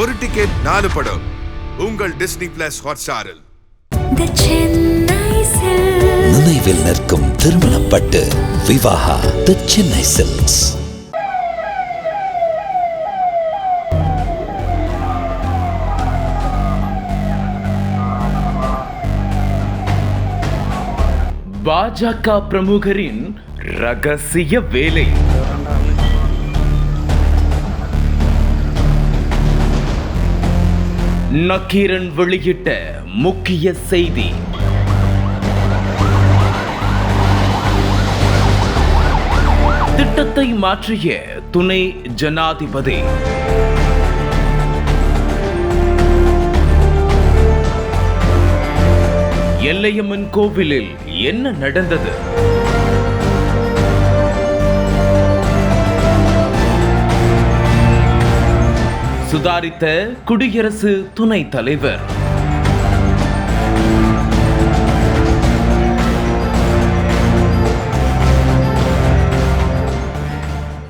ஒரு டிக்கெட் நாலு படம். உங்கள் டிஸ்னி பிளஸ் ஹாட்ஸ்டாரில். நினைவில் நிற்கும் திருமணப்பட்டு விவாகா தி சென்னை சில்க்ஸ் பாஜக பிரமுகரின் ரகசிய வேலை. நக்கீரன் வெளியிட்ட முக்கிய செய்தி. திட்டத்தை மாற்றிய துணை ஜனாதிபதி. எல்லையம்மன் கோவிலில் என்ன நடந்தது? சுதாரித்த குடியரசு துணைத் தலைவர்.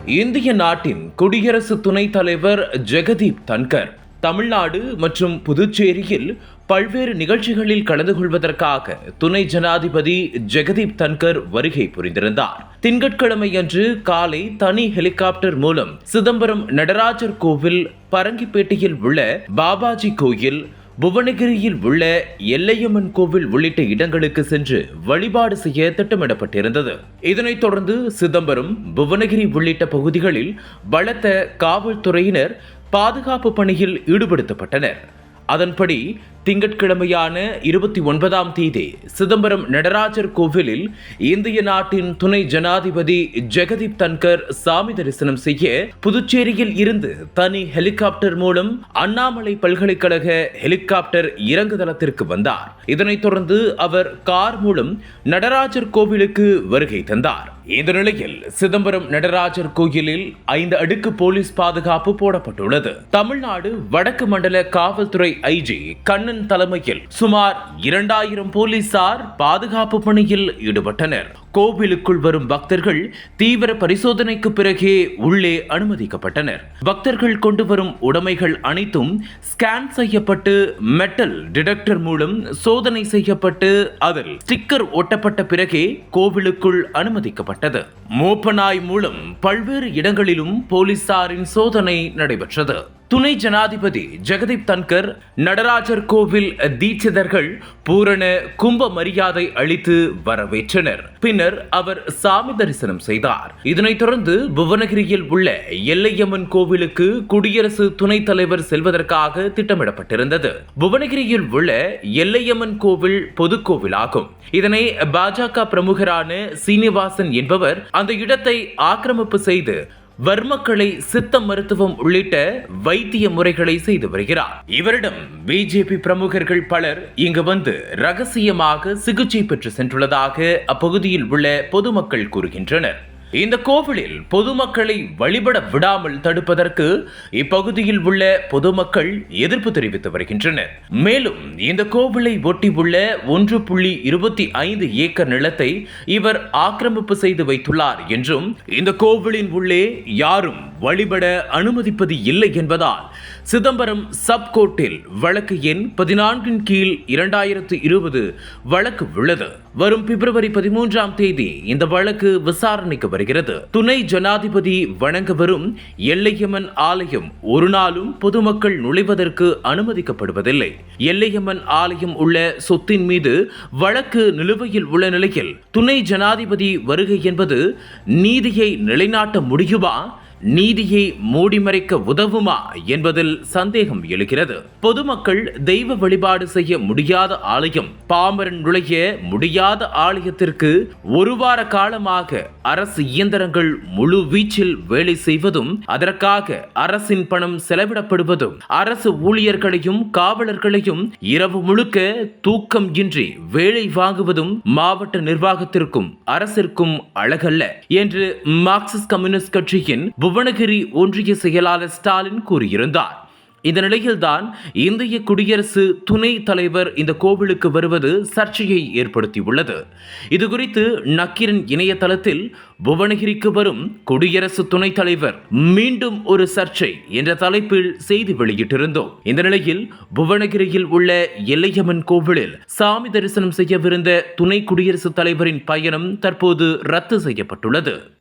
இந்திய நாட்டின் குடியரசு துணைத் தலைவர் ஜெகதீப் தன்கர் தமிழ்நாடு மற்றும் புதுச்சேரியில் பல்வேறு நிகழ்ச்சிகளில் கலந்து கொள்வதற்காக துணை ஜனாதிபதி ஜெகதீப் தன்கர் வருகை புரிந்திருந்தார். திங்கட்கிழமையன்று காலை தனி ஹெலிகாப்டர் மூலம் சிதம்பரம் நடராஜர் கோவில் பரங்கிப்பேட்டையில் உள்ள பாபாஜி கோயில் புவனகிரியில் உள்ள எல்லையம்மன் கோவில் உள்ளிட்ட இடங்களுக்கு சென்று வழிபாடு செய்ய திட்டமிடப்பட்டிருந்தது. இதனைத் தொடர்ந்து சிதம்பரம் புவனகிரி உள்ளிட்ட பகுதிகளில் பலத்த காவல்துறையினர் பாதுகாப்பு பணியில் ஈடுபடுத்தப்பட்டனர். அதன்படி திங்கட்கிழமையான இருபத்தி ஒன்பதாம் தேதி சிதம்பரம் நடராஜர் கோவிலில் இந்திய நாட்டின் துணை ஜனாதிபதி ஜெகதீப் தன்கர் சாமி தரிசனம் செய்ய புதுச்சேரியில் இருந்து தனி ஹெலிகாப்டர் மூலம் அண்ணாமலை பல்கலைக்கழக ஹெலிகாப்டர் இறங்குதளத்திற்கு வந்தார். இதனைத் தொடர்ந்து அவர் கார் மூலம் நடராஜர் கோவிலுக்கு வருகை தந்தார். இந்த நிலையில் சிதம்பரம் நடராஜர் கோயிலில் ஐந்து அடுக்கு போலீஸ் பாதுகாப்பு போடப்பட்டுள்ளது. தமிழ்நாடு வடக்கு மண்டல காவல்துறை ஐஜி கண்ணு கண்ணன் தலைமையில் சுமார் இரண்டாயிரம் போலீசார் பாதுகாப்பு பணியில் ஈடுபட்டனர். கோவிலுக்குள் வரும் பக்தர்கள் தீவிர பரிசோதனைக்கு பிறகே உள்ளே அனுமதிக்கப்பட்டனர். பக்தர்கள் கொண்டு வரும் உடைமைகள் அனைத்தும் ஸ்கேன் செய்யப்பட்டு மெட்டல் டிடெக்டர் மூலம் சோதனை செய்யப்பட்டு அதில் ஸ்டிக்கர் ஒட்டப்பட்ட பிறகே கோவிலுக்குள் அனுமதிக்கப்பட்டது. மோப்பனாய் மூலம் பல்வேறு இடங்களிலும் போலீசாரின் சோதனை நடைபெற்றது. துணை ஜனாதிபதி ஜெகதீப் தன்கர் நடராஜர் கோவில் தீட்சிதர்கள் பூரண கும்ப மரியாதை அளித்து வரவேற்றனர். பின்னர் அவர் சாமி தரிசனம் செய்தார். இதனைத் தொடர்ந்து புவனகிரியில் உள்ள எல்லையம்மன் கோவிலுக்கு குடியரசு துணைத் தலைவர் செல்வதற்காக திட்டமிடப்பட்டிருந்தது. புவனகிரியில் உள்ள எல்லையம்மன் கோவில் பொதுக்கோவிலாகும் இதனை பாஜக பிரமுகரான சீனிவாசன் என்பவர் அந்த இடத்தை ஆக்கிரமிப்பு செய்து வர்மக்களை சித்த மருத்துவம் உள்ளிட்ட வைத்திய முறைகளை செய்து வருகிறார். இவரிடம் பிஜேபி பிரமுகர்கள் பலர் இங்கு வந்து ரகசியமாக சிகிச்சை பெற்று சென்றுள்ளதாக அப்பகுதியில் உள்ள பொதுமக்கள் கூறுகின்றனர். இந்த கோவிலில் பொதுமக்களை வழிபட விடாமல் தடுப்பதற்கு இப்பகுதியில் உள்ள பொதுமக்கள் எதிர்ப்பு தெரிவித்து வருகின்றனர். மேலும் இந்த கோவிலை ஒட்டி உள்ள ஒன்று புள்ளி இருபத்தி ஐந்து ஏக்கர் நிலத்தை இவர் ஆக்கிரமிப்பு செய்து வைத்துள்ளார் என்றும் இந்த கோவிலின் உள்ளே யாரும் வழிபட அனுமதிப்பது இல்லை என்பதால் சிதம்பரம் சப் கோர்ட்டில் வழக்கு எண் பதினான்கின் கீழ் இரண்டாயிரத்து இருபது வழக்கு உள்ளது. வரும் பிப்ரவரி பதிமூன்றாம் தேதி இந்த வழக்கு விசாரணைக்கு வரும் வருகிறது. துணை ஜனாதிபதி வணங்க வரும் எல்லையம்மன் ஆலயம் ஒரு நாளும் பொதுமக்கள் நுழைவதற்கு அனுமதிக்கப்படுவதில்லை. எல்லையம்மன் ஆலயம் உள்ள சொத்தின் மீது வழக்கு நிலுவையில் உள்ள நிலையில் துணை ஜனாதிபதி வருகை என்பது நீதியை நிலைநாட்ட முடியுமா? நீதியை மூடிமறைக்க உதவுமா என்பதில் சந்தேகம் எழுகிறது. பொதுமக்கள் தெய்வ வழிபாடு செய்ய முடியாத ஆலயம் பாமரன் நுழைய முடியாத ஆலயத்திற்கு ஒரு வார காலமாக அரசு இயந்திரங்கள் முழு வீச்சில் வேலை செய்வதும் அதற்காக அரசின் பணம் செலவிடப்படுவதும் அரசு ஊழியர்களையும் காவலர்களையும் இரவு முழுக்க தூக்கம் இன்றி வேலை வாங்குவதும் மாவட்ட நிர்வாகத்திற்கும் அரசிற்கும் அழகல்ல என்று மார்க்சிஸ்ட் கம்யூனிஸ்ட் கட்சியின் புவனகிரி ஒன்றிய செயலாளர் ஸ்டாலின் கூறியிருந்தார். இந்த நிலையில்தான் இந்திய குடியரசு துணை தலைவர் இந்த கோவிலுக்கு வருவது சர்ச்சையை ஏற்படுத்தியுள்ளது. இது குறித்து நக்கீரன் இணையதளத்தில் புவனகிரிக்கு வரும் குடியரசு துணைத் தலைவர் மீண்டும் ஒரு சர்ச்சை என்ற தலைப்பில் செய்தி வெளியிட்டிருந்தோம். இந்த நிலையில் புவனகிரியில் உள்ள எல்லையம்மன் கோவிலில் சாமி தரிசனம் செய்யவிருந்த துணை குடியரசுத் தலைவரின் பயணம் தற்போது ரத்து செய்யப்பட்டுள்ளது.